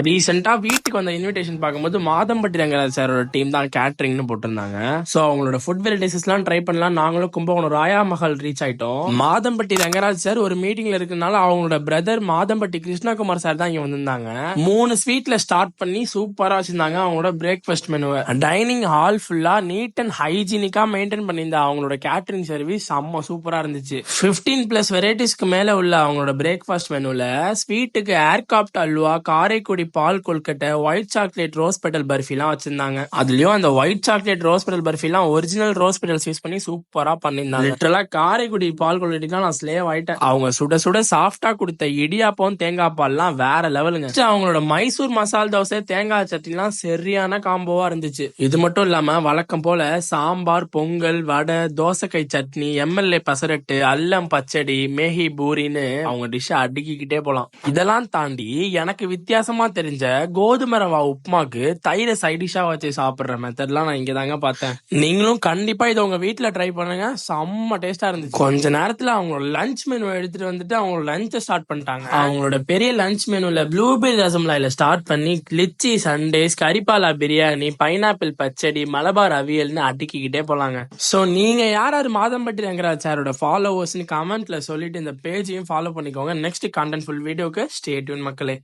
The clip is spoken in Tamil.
ரீசெண்டா வீட்டுக்கு வந்த இன்விடேஷன் பார்க்கும்போது மாதம்பட்டி ரங்கராஜ் சாரோட டீம் தான் கேட்டரிங்னு போட்டிருந்தாங்க. சோ அவங்களோட ஃபுட் வெரைட்டிஸ் எல்லாம் ட்ரை பண்ணலாம். நாங்களும் கும்பகோணம் ராயா மஹால் ரீச் ஆயிட்டோம். மாதம்பட்டி ரங்கராஜ் சார் ஒரு மீட்டிங்ல இருக்கனால அவங்களோட பிரதர் மாதம்பட்டி கிருஷ்ணகுமார் சார் தான் இங்க வந்திருந்தாங்க. மூணு ஸ்வீட்ல ஸ்டார்ட் பண்ணி சூப்பரா வச்சிருந்தாங்க. அவங்களோட பிரேக்ஃபாஸ்ட் மெனுவை டைனிங் ஹால் ஃபுல்லா நீட் அண்ட் ஹைஜீனிக்கா மெயின்டைன் பண்ணியிருந்த அவங்களோட கேட்டரிங் சர்வீஸ் செம்ம சூப்பரா இருந்துச்சு. 15 பிளஸ் வெரைட்டிஸ்க்கு மேல உள்ள அவங்களோட பிரேக்ஃபாஸ்ட் மெனுல ஸ்வீட்டுக்கு ஏர்காப்ட் அல்வா காரைக்குடி பால் கொல்கட்டை white chocolate rose petal barfi எல்லாம் வச்சிருந்தாங்க. அதுலயும் அந்த white chocolate rose petal barfi எல்லாம் ஒரிஜினல் ரோஸ் பெட்டல்ஸ் யூஸ் பண்ணி சூப்பரா பண்ணிருந்தாங்க லிட்டரலா காரைக்குடி பால் கொல்கட்டிக்கு நான் ஸ்லேவ் ஆயிட்டேன். அவங்க சுட சுட சாஃப்டா கொடுத்த இடியாப்பம் தேங்காய் பால்லாம் வேற லெவலுங்க அவங்களோட மைசூர் மசால் தோசை தேங்காய் சட்னிலாம் சரியான காம்போவா இருந்துச்சு. இது மட்டும் இல்லாம வழக்கம் போல சாம்பார் பொங்கல் வடை தோசைக்காய் சட்னி எம்எல்ஏ பசரட்டு அல்லம் பச்சடி மேகி பூரின்னு அவங்க டிஷ் அடுக்கிக்கிட்டே போலாம். இதெல்லாம் தாண்டி எனக்கு வித்தியாசமா தெரிஞ்ச கோதுமை ரவா உப்புமாக்கு தயிரை சைடிஷா வச்சு சாப்பிடுற மெத்தட்லாம் நான் இங்க தாங்க பார்த்தேன். நீங்களும் கண்டிப்பா இதை உங்க வீட்டுல ட்ரை பண்ணுங்க. செம்ம டேஸ்டா இருந்துச்சு. கொஞ்ச நேரத்துல அவங்களோட லஞ்ச் மெனு எடுத்துட்டு வந்துட்டு அவங்களோட லஞ்சை ஸ்டார்ட் பண்ணிட்டாங்க. அவங்களோட பெரிய லஞ்ச் மெனுல ப்ளூபெரி ரசமலாயில ஸ்டார்ட் பண்ணி கிளிச்சி சண்டேஸ் கரிபாலா பிரியாணி பைனாப்பிள் பச்சடி மலபார் அவியல்னு அடுக்கிக்கிட்டே போலாங்க. சோ நீங்க யார் யார் மாதம்பட்டி ரங்கராஜ் சாரோட ஃபாலோவர்ஸ்னு கமெண்ட்ல சொல்லிட்டு இந்த பேஜையும் ஃபாலோ பண்ணிக்கோங்க. நெக்ஸ்ட் கண்டென்ட் ஃபுல் வீடியோக்கு ஸ்டேட்யூன் மக்களே.